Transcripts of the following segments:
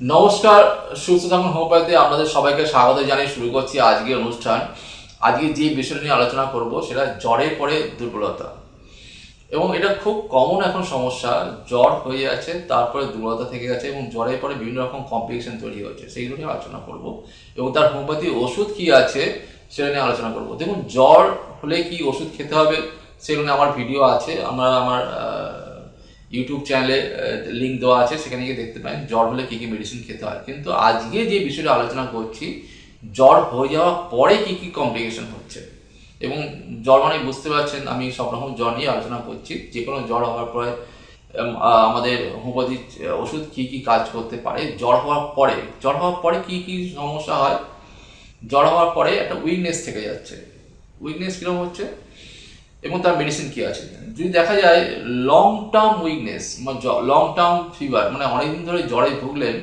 নমস্কার, সুস্থ থাকুন, হোমিওপ্যাথি আপনাদের সবাইকে স্বাগত জানিয়ে শুরু করছি আজকের অনুষ্ঠান। আজকে যে বিষয় নিয়ে আলোচনা করব সেটা জ্বরের পরে দুর্বলতা। এবং এটা খুব কমন এখন সমস্যা, জ্বর হয়ে আছে তারপরে দুর্বলতা থেকে গেছে এবং জ্বরের পরে বিভিন্ন রকম কমপ্লিকেশন তৈরি হচ্ছে। সেইগুলো নিয়ে আলোচনা করব। এবং তার হোমিওপ্যাথি ওষুধ কি আছে সেটা নিয়ে আলোচনা করব। দেখুন, জ্বর হলে কি ওষুধ খেতে হবে সেগুলো নিয়ে আমার ভিডিও আছে। আমরা আমার ইউটিউব চ্যানেলে লিঙ্ক দেওয়া আছে, সেখানে গিয়ে দেখতে পারেন জ্বর হলে কী কী মেডিসিন খেতে হয়। কিন্তু আজকে যে বিষয়টা আলোচনা করছি, জ্বর হয়ে যাওয়ার পরে কী কী কমপ্লিকেশন হচ্ছে? এবং জ্বর মানে বুঝতে পারছেন, আমি সব রকম জ্বর নিয়ে আলোচনা করছি। যে কোনো জ্বর হওয়ার পরে আমাদের হোমিওপ্যাথি ওষুধ কী কী কাজ করতে পারে? জ্বর হওয়ার পরে, জ্বর হওয়ার পরে কী কী সমস্যা হয়? জ্বর হওয়ার পরে একটা উইকনেস থেকে যাচ্ছে। উইকনেস কীরকম হচ্ছে? এবং তার মেডিসিন কি আছে? যদি দেখা যায় long term weakness long term fever মানে অনেকদিন ধরে জ্বরে ভুগলেন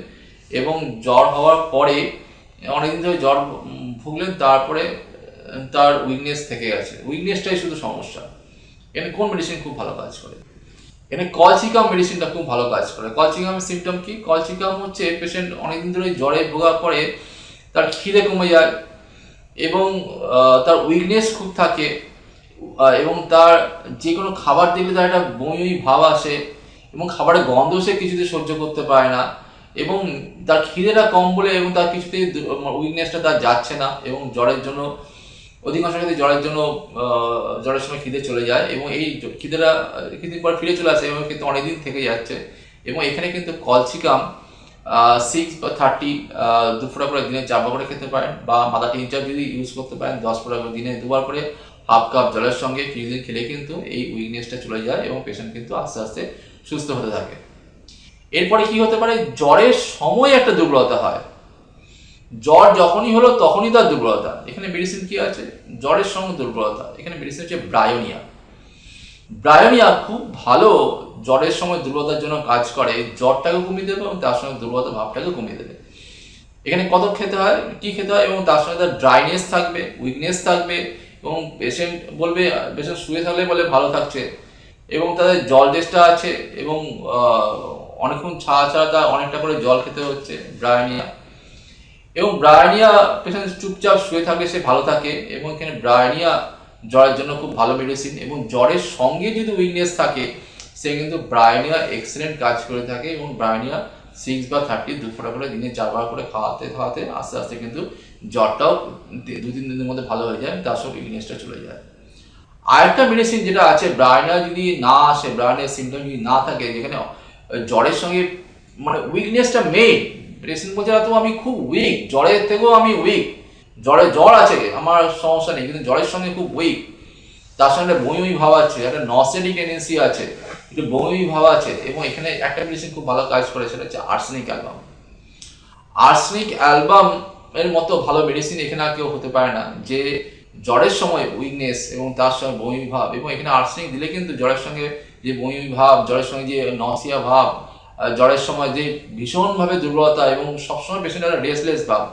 এবং জ্বর হওয়ার পরে, অনেকদিন ধরে জ্বর ভুগলেন, তারপরে তার উইকনেস থেকে গেছে। উইকনেসটাই শুধু সমস্যা। এখানে কোন মেডিসিন খুব ভালো কাজ করে? এখানে কলসিকাম মেডিসিনটা খুব ভালো কাজ করে। কলসিকামের সিমটম কি? কলসিকাম হচ্ছে পেশেন্ট অনেকদিন ধরে জ্বরে ভোগার পরে তার খিদে কমে যায় এবং তার উইকনেস খুব থাকে। এবং তার যে কোনো খাবার দেখলে তার একটা বমি ভাব আসে এবং খাবারের গন্ধ সে কিছুতে সহ্য করতে পারে না এবং তার খিদেটা কম বলে এবং তার কিছুতেই উইকনেসটা তার যাচ্ছে না এবং জ্বরের জন্য, অধিকাংশ ক্ষেত্রে জ্বরের জন্য জ্বরের সময় খিদে চলে যায় এবং এই খিদেটা, কিছুদিন পর ফিরে চলে আসে এবং কিন্তু অনেকদিন থেকে যাচ্ছে এবং এখানে কিন্তু কলসিকাম সিক্স বা থার্টি দুপুরা করে দিনে চারবার করে খেতে পারেন বা মাথা তিন চার যদি ইউজ করতে পারেন, দশ পনেরো করে দিনে দুবার করে হাফ কাপ জলের সঙ্গে কিছুদিন খেলে কিন্তু এই উইকনেসটা চলে যায় এবং পেশেন্ট কিন্তু আস্তে আস্তে সুস্থ হতে থাকে। এরপরে কি হতে পারে? জ্বরের সময় একটা দুর্বলতা হয়। জ্বর যখনই হলো তখনই তার দুর্বলতা। এখানে মেডিসিন কি আছে? জ্বরের সঙ্গে দুর্বলতা। এখানে মেডিসিন হচ্ছে ব্রায়োনিয়া। ব্রায়োনিয়া খুব ভালো জ্বরের সময় দুর্বলতার জন্য কাজ করে। জ্বরটাকে কমিয়ে দেবে এবং তার সঙ্গে দুর্বলতা ভাবটাকে কমিয়ে দেবে। এখানে কত খেতে হয়। কি খেতে হয়? এবং তার সঙ্গে তার ড্রাইনেস থাকবে উইকনেস থাকবে। এবং পেশেন্ট বলবে পেশেন্ট শুয়ে থাকলে বলে ভালো থাকছে। এবং তাদের জল টেস্টটা আছে এবং অনেকক্ষণ ছাড়া ছাড়া তার অনেকটা করে জল খেতে হচ্ছে, ব্রায়নিয়া। এবং ব্রায়নিয়া পেশেন্ট চুপচাপ শুয়ে থাকলে সে ভালো থাকে এবং এখানে ব্রায়নিয়া জ্বরের জন্য খুব ভালো মেডিসিন এবং জ্বরের সঙ্গে যদি উইকনেস থাকে, সে কিন্তু ব্রায়নিয়া এক্সেলেন্ট কাজ করে থাকে এবং ব্রায়নিয়া সিক্স বা থার্টি দু ফোঁটা করে দিনে চারবার করে খাওয়াতে খাওয়াতে আস্তে আস্তে কিন্তু জ্বরটাও দু তিন দিনের মধ্যে ভালো হয়ে যায়, তার সঙ্গে উইকনেসটা চলে যায়। আরেকটা মেডিসিন যেটা আছে ব্রায়োনিয়া যদি না আসে ব্রায়নের সিমটম যদি না থাকে, যেখানে জ্বরের সঙ্গে মানে উইকনেসটা মেইন পেশেন্ট বলছে তো আমি খুব উইক জ্বরের থেকেও আমি উইক জ্বরে জ্বর আছে, আমার সমস্যা নেই, কিন্তু জ্বরের সঙ্গে খুব উইক তার সঙ্গে একটা বমি ভাব আছে, একটা নসেটিক টেন্ডেন্সি আছে, একটু বমি ভাব আছে, এবং এখানে একটা মেডিসিন খুব ভালো কাজ করে, সেটা হচ্ছে আর্সেনিক অ্যালবাম আর্সেনিক অ্যালবাম এর মতো ভালো মেডিসিন এখানে কেউ হতে পারে না। যে জ্বরের সময় উইকনেস এবং তার সঙ্গে বমি ভাব এবং এখানে আর্সেনিক দিলে কিন্তু জ্বরের সঙ্গে যে বমি ভাব, জ্বরের সঙ্গে যে নসিয়া ভাব জ্বরের সময় যে ভীষণভাবে দুর্বলতা এবং সবসময় পেশেন্ট একটা রেসলেস ভাব।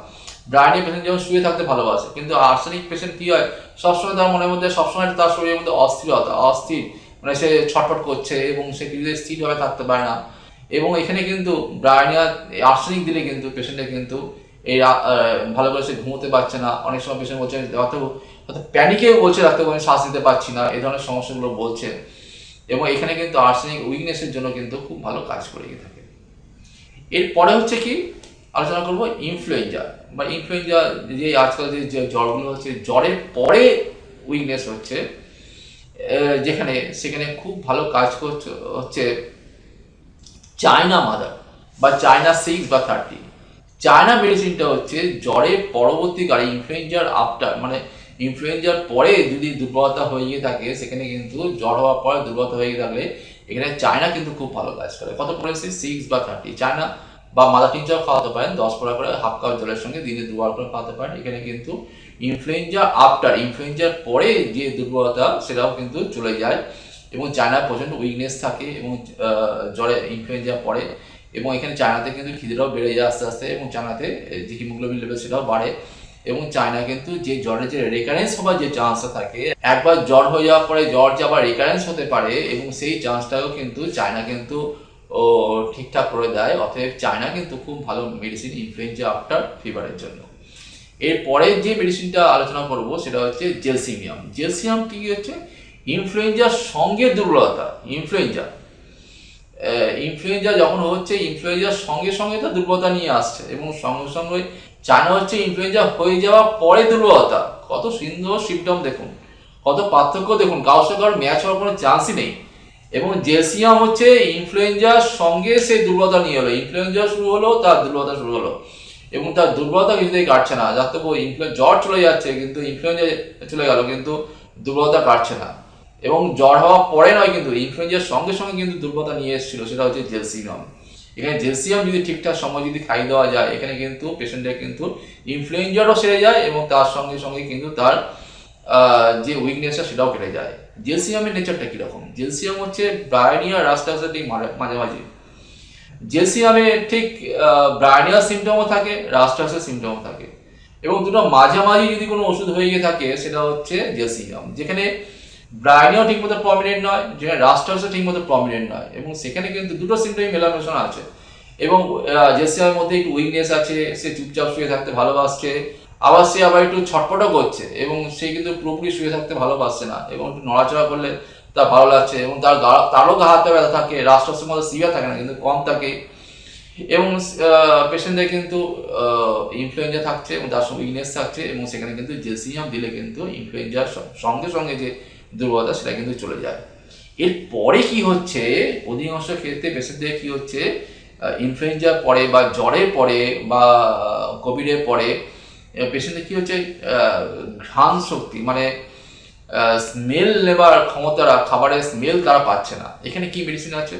ব্রাইনি পেশেন্ট যেমন শুয়ে থাকতে ভালোবাসে, কিন্তু আর্সেনিক পেশেন্ট কী হয়? সবসময় তার মনের মধ্যে, সবসময় তার শরীরের মধ্যে অস্থিরতা, অস্থির। মানে সে ছটফট করছে এবং সে কিছুতে স্থিরভাবে থাকতে পারে না। এবং এখানে কিন্তু ব্রায়নিয়া আর্সেনিক দিলে কিন্তু পেশেন্টের কিন্তু এই ভালো করে সে ঘুমোতে পারছে না, অনেক সময় পেশেন্ট বলছে হয়তো হয়তো প্যানিকেও বলছে রাখতে আমি শ্বাস নিতে পারছি না। এই ধরনের সমস্যাগুলো বলছে। এবং এখানে কিন্তু আর্সেনিক উইকনেসের জন্য কিন্তু খুব ভালো কাজ করে গিয়ে থাকে। এরপরে হচ্ছে কি, আলোচনা করব ইনফ্লুয়েঞ্জা বা ইনফ্লুয়েঞ্জা যে আজকাল যে জ্বরগুলো হচ্ছে, জ্বরের পরে উইকনেস হচ্ছে যেখানে, সেখানে খুব ভালো কাজ করছে হচ্ছে চায়না মাদার বা চায়না সিক্স বা থার্টি চায়না মেডিসিনটা হচ্ছে জ্বরের পরবর্তীকালে ইনফ্লুয়েঞ্জার আফটার মানে ইনফ্লুয়েঞ্জার পরে যদি দুর্বলতা হয়ে গিয়ে থাকে, সেখানে কিন্তু জ্বর হওয়ার পরে দুর্বলতা হয়ে গিয়ে থাকলে এখানে চায়না কিন্তু খুব ভালো কাজ করে। কত পড়েছে সিক্স বা থার্টি চায়না বা মাদার টিনচাও খাওয়াতে পারেন, দশ পড়া করে হাফ কাপ জলের সঙ্গে দিনে দুবার করে খাওয়াতে পারেন। এখানে কিন্তু ইনফ্লুয়েঞ্জা আফটার ইনফ্লুয়েঞ্জার পরে যে দুর্বলতা, সেটাও কিন্তু চলে যায়। এবং চায়নার প্রচণ্ড উইকনেস থাকে এবং জ্বরে ইনফ্লুয়েঞ্জা পরে। এবং এখানে চায়নাতে কিন্তু খিদেটাও বেড়ে যায় আস্তে আস্তে এবং চায়নাতে যে হিমোগ্লোবিন লেভেল সেটাও বাড়ে। এবং চায়না কিন্তু যে জ্বরের যে রেকারেন্স হওয়ার যে চান্সটা থাকে, একবার জ্বর হয়ে যাওয়ার পরে জ্বর যে আবার রেকারেন্স হতে পারে এবং সেই চান্সটাও কিন্তু চায়না কিন্তু, ও, ঠিকঠাক করে দেয়। অতএব চায়না কিন্তু খুব ভালো মেডিসিন ইনফ্লুয়েঞ্জা আফটার ফিভারের জন্য। এরপরে যে মেডিসিনটা আলোচনা করব সেটা হচ্ছে জেলসিমিয়াম। জেলসিয়াম কি হচ্ছে? ইনফ্লুয়েঞ্জার সঙ্গে দুর্বলতা। ইনফ্লুয়েঞ্জা ইনফ্লুয়েঞ্জা যখন হচ্ছে ইনফ্লুয়েঞ্জার সঙ্গে সঙ্গে তো দুর্বলতা নিয়ে আসছে এবং সঙ্গে সঙ্গে চায়না হচ্ছে ইনফ্লুয়েঞ্জা হয়ে যাওয়া পরে দুর্বলতা। কত সুন্দর সিমটম দেখুন, কত পার্থক্য দেখুন, কারোর সঙ্গে কারোর ম্যাচ হওয়ার কোনো চান্সই নেই। এবং জেলসিয়াম হচ্ছে ইনফ্লুয়েঞ্জার সঙ্গে সে দুর্বলতা নিয়ে হলো ইনফ্লুয়েঞ্জা শুরু হলো, তার দুর্বলতা শুরু হলো। এবং তার দুর্বলতা কিছুতেই কাটছে না। যাতে জ্বর চলে যাচ্ছে, কিন্তু ইনফ্লুয়েঞ্জা চলে গেল, কিন্তু দুর্বলতা কাটছে না। এবং জ্বর হওয়ার পরে নয় কিন্তু ইনফ্লুয়েঞ্জার সঙ্গে সঙ্গে কিন্তু দুর্বলতা নিয়ে এসেছিল, সেটা হচ্ছে জেলসিয়াম। এখানে জেলসিয়াম যদি ঠিকঠাক সময় যদি খাই দেওয়া যায়, এখানে কিন্তু পেশেন্টের কিন্তু ইনফ্লুয়েঞ্জারও সেরে যায় এবং তার সঙ্গে সঙ্গে কিন্তু তার যে উইকনেসটা সেটাও কেটে যায়। জেলসিয়ামের নেচারটা কীরকম? জেলসিয়াম হচ্ছে ব্রায়নিয়া রাস্তার ঠিক মাঝামাঝি। জেলসিয়ামে ঠিক ব্রায়নিয়া সিমটমও থাকে রাস্টাসের সিমটমও থাকে। এবং দুটো মাঝামাঝি যদি কোনো ওষুধ হয়ে গিয়ে থাকে, সেটা হচ্ছে জেলসিয়াম। যেখানে ব্রায়নিয়াও ঠিকমতো প্রমিনেন্ট নয়, যেখানে রাস্টাসও ঠিকমতো প্রমিনেন্ট নয়, এবং সেখানে কিন্তু দুটো সিমটমই মেলামেশন আছে। এবং জেলসিয়ামের মধ্যে একটু উইকনেস আছে, সে চুপচাপ শুয়ে থাকতে ভালোবাসছে, আবার সে আবার একটু ছটপটও করছে, এবং সে কিন্তু পুরোপুরি শুয়ে থাকতে ভালোবাসছে না, এবং একটু নড়াচড়া করলে তার ভালো লাগছে, এবং তার তারও গা হাতে ব্যথা থাকে রাষ্ট্রের মধ্যে সিভিয়ার থাকে না, কিন্তু কম থাকে। এবং পেশেন্টদের কিন্তু ইনফ্লুয়েঞ্জা থাকছে, এবং তার সঙ্গে উইকনেস থাকছে, এবং সেখানে কিন্তু জেসিয়াম দিলে কিন্তু ইনফ্লুয়েঞ্জার সঙ্গে সঙ্গে যে দুর্বলতা সেটা কিন্তু চলে যায়। এরপরে কি হচ্ছে? অধিকাংশ ক্ষেত্রে পেশেন্টদের কি হচ্ছে? ইনফ্লুয়েঞ্জার পরে বা জ্বরের পরে বা কোভিডের পরে পেশেন্টের কি হচ্ছে? ঘ্রাণ শক্তি মানে স্মেল নেবার ক্ষমতারা খাবারের স্মেল তারা পাচ্ছে না। এখানে কি মেডিসিন আছে?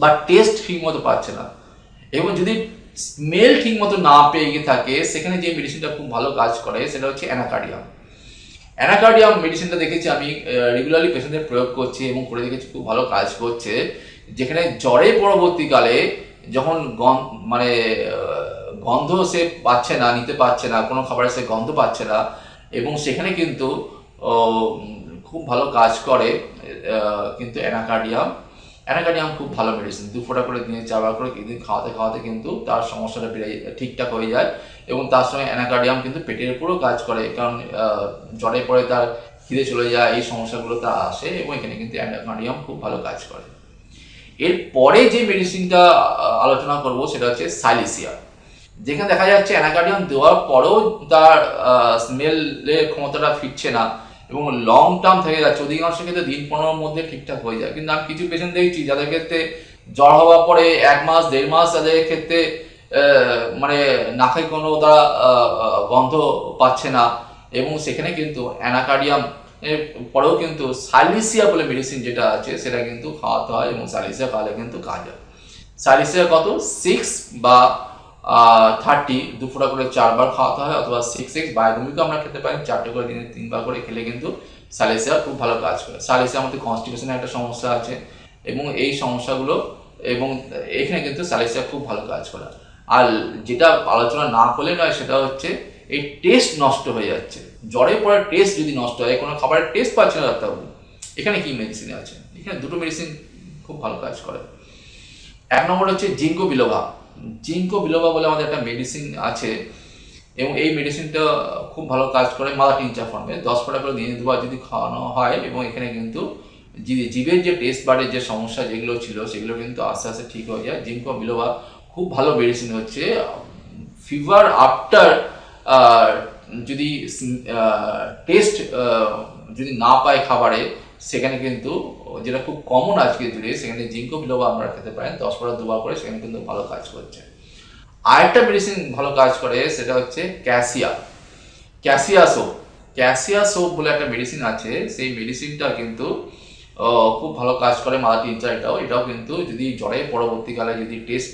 বা টেস্ট ঠিক মতো পাচ্ছে না। এবং যদি স্মেল ঠিক মতো না পেয়ে গিয়ে থাকে, সেখানে যে মেডিসিনটা খুব ভালো কাজ করে, সেটা হচ্ছে অ্যানাকার্ডিয়াম অ্যানাকার্ডিয়াম মেডিসিনটা দেখেছি আমি রেগুলারলি পেশেন্টদের প্রয়োগ করছি এবং করে দেখেছি, খুব ভালো কাজ করছে। যেখানে জ্বরে পরবর্তীকালে যখন গন মানে গন্ধ সে পাচ্ছে না, নিতে পারছে না, কোনো খাবারে সে গন্ধ পাচ্ছে না, এবং সেখানে কিন্তু খুব ভালো কাজ করে কিন্তু অ্যানাকার্ডিয়াম অ্যানাকার্ডিয়াম খুব ভালো মেডিসিন দু ফোঁটা করে দিনে, চারবার করে দিন খাওয়াতে খাওয়াতে কিন্তু তার সমস্যাটা বেড়ে ঠিকঠাক হয়ে যায়। এবং তার সঙ্গে অ্যানাকার্ডিয়াম কিন্তু পেটের উপরও কাজ করে, কারণ জ্বরে পরে তার খিদে চলে যায়, এই সমস্যাগুলো তার আসে এবং এখানে কিন্তু অ্যানাকার্ডিয়াম খুব ভালো কাজ করে। এরপরে যে মেডিসিনটা আলোচনা করব সেটা হচ্ছে সাইলিসিয়া। যেখানে দেখা যাচ্ছে অ্যানাকার্ডিয়াম দেওয়ার পরেও তার স্মেলের ক্ষমতাটা ফিরছে না এবং লং টার্ম থেকে যাচ্ছে। অধিকাংশ ক্ষেত্রে দিন পনেরোর মধ্যে ঠিকঠাক হয়ে যায়। কিন্তু আমি কিছু পেশেন্ট দেখছি যাদের ক্ষেত্রে জ্বর হওয়ার পরে এক মাস, দেড় মাস তাদের ক্ষেত্রে মানে নাকে কোনো তারা গন্ধ পাচ্ছে না। এবং সেখানে কিন্তু অ্যানাকার্ডিয়াম এর পরেও কিন্তু সালিসিয়া বলে মেডিসিন যেটা আছে, সেটা কিন্তু খাওয়াতে হয় এবং সালিসিয়া খাওয়ালে কিন্তু কাজ হয়। সালিসিয়া কত? সিক্স বা থার্টি দু ফোঁটা করে চারবার খাওয়াতে হয় অথবা সিক্স সিক্স বায়োভূমিকে আমরা খেতে পারি, চারটে করে দিনে তিনবার করে খেলে কিন্তু সালিসিয়া খুব ভালো কাজ করে। সালিসিয়া আমাদের কনস্টিপেশনের একটা সমস্যা আছে এবং এই সমস্যাগুলো, এবং এখানে কিন্তু সালিসিয়া খুব ভালো কাজ করে। আর যেটা আলোচনা না করলে নয়, সেটা হচ্ছে এই টেস্ট নষ্ট হয়ে যাচ্ছে। জ্বরে পড়ার টেস্ট যদি নষ্ট হয়, কোনো খাবারের টেস্ট পাচ্ছে না ডাক্তারবাবু। এখানে কি মেডিসিন আছে? এখানে দুটো মেডিসিন খুব ভালো কাজ করে। এক নম্বর হচ্ছে জিঙ্কো বিলোভা জিঙ্কো বিলোভা বলে আমাদের একটা মেডিসিন আছে এবং এই মেডিসিনটা খুব ভালো কাজ করে মালা টিনচার ফর্মে। দশ ফোঁটা করে দিনে দুবার যদি খাওয়ানো হয় এবং এখানে কিন্তু জীবের যে টেস্ট বারের যে সমস্যা যেগুলো ছিল, সেগুলো কিন্তু আস্তে আস্তে ঠিক হয়ে যায়। জিঙ্কো বিলোভা খুব ভালো মেডিসিন হচ্ছে ফিভার আফটার যদি টেস্ট যদি না পায় খাবারে, সেখানে কিন্তু, যেটা খুব কমন আজকে জুড়ে সেখানে জিঙ্কো বিলোভা আপনারা খেতে পারেন, দশ পনেরো দুবার করে সেখানে কিন্তু ভালো কাজ করছে। আরেকটা মেডিসিন ভালো কাজ করে, সেটা হচ্ছে cassia cassia soap cassia soap বলে একটা মেডিসিন আছে, সেই মেডিসিনটা কিন্তু খুব ভালো কাজ করে মালা টিনচার এটাও এটাও কিন্তু যদি জ্বরের পরবর্তীকালে যদি টেস্ট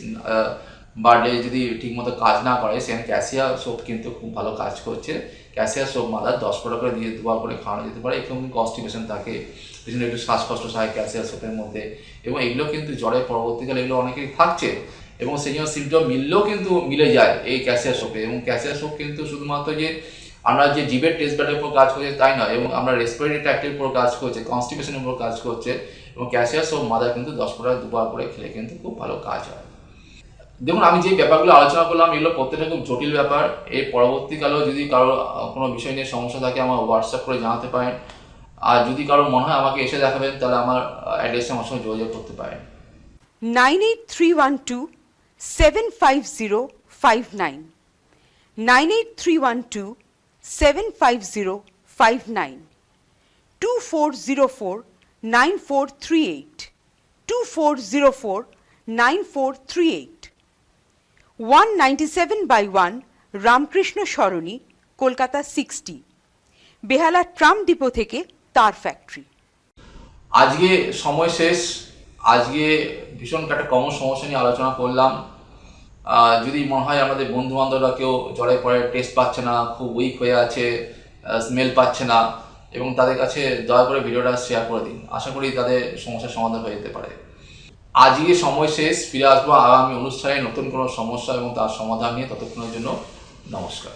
বাড়লে যদি ঠিকমতো কাজ না করে, সেখানে ক্যাসিয়া সোপ কিন্তু খুব ভালো কাজ করছে। ক্যাসিয়া সোপ মাদার দশ ফোঁটা করে দিয়ে দুবার করে খাওয়ানো যেতে পারে। এরকম কনস্টিপেশন থাকে বিভিন্ন একটু শ্বাসকষ্ট থাকে ক্যাসিয়া সোপের মধ্যে। এবং এগুলো কিন্তু জ্বরের পরবর্তীকালে এগুলো অনেকেই থাকছে। এবং সেই জন্য সিমটম মিললেও কিন্তু মিলে যায় এই ক্যাসিয়া সোপে এবং ক্যাসিয়া সোপ কিন্তু শুধুমাত্র যে আমরা যে জিভের টেস্ট ব্যাটের উপর কাজ করছে তাই নয়, এবং আমরা রেসপিরেটরি ট্র্যাক্টের উপর কাজ করছে কনস্টিপেশনের উপর কাজ করছে, এবং ক্যাশিয়াস ও মাদার কিন্তু দশ ফোঁটা দুবার করে খেলে কিন্তু খুব ভালো কাজ হয়। দেখুন, আমি যে ব্যাপারগুলো আলোচনা করলাম, এগুলো প্রত্যেকটা খুব জটিল ব্যাপার। এর পরবর্তীকালেও যদি কারও কোনো বিষয় নিয়ে সমস্যা থাকে, আমার হোয়াটসঅ্যাপ করে জানাতে পারেন। আর যদি কারও মনে হয় আমাকে এসে দেখাবেন, তাহলে আমার অ্যাড্রেসে আমার সঙ্গে যোগাযোগ করতে পারেন। Nine eight three one two seven five zero five nine. Nine eight three one two seven five zero five nine two four zero four nine four three eight one ninety seven by one Ramakrishna Sarani Kolkata sixty Behala tram depot থেকে তার factory আজকে সময় শেষ। আজকে ভীষণ একটা নিয়ে আলোচনা করলাম। যদি মনে হয় আমাদের বন্ধু বান্ধবরা কেউ জ্বরে পড়ে টেস্ট পাচ্ছে না, খুব উইক হয়ে আছে স্মেল পাচ্ছে না, এবং তাদের কাছে দয়া করে ভিডিওটা শেয়ার করে দিন। আশা করি তাদের সমস্যার সমাধান হয়ে যেতে পারে। আজকে সময় শেষ, ফিরে আসব আগামী অনুষ্ঠানে নতুন কোনো সমস্যা এবং তার সমাধান নিয়ে ততক্ষণের জন্য নমস্কার।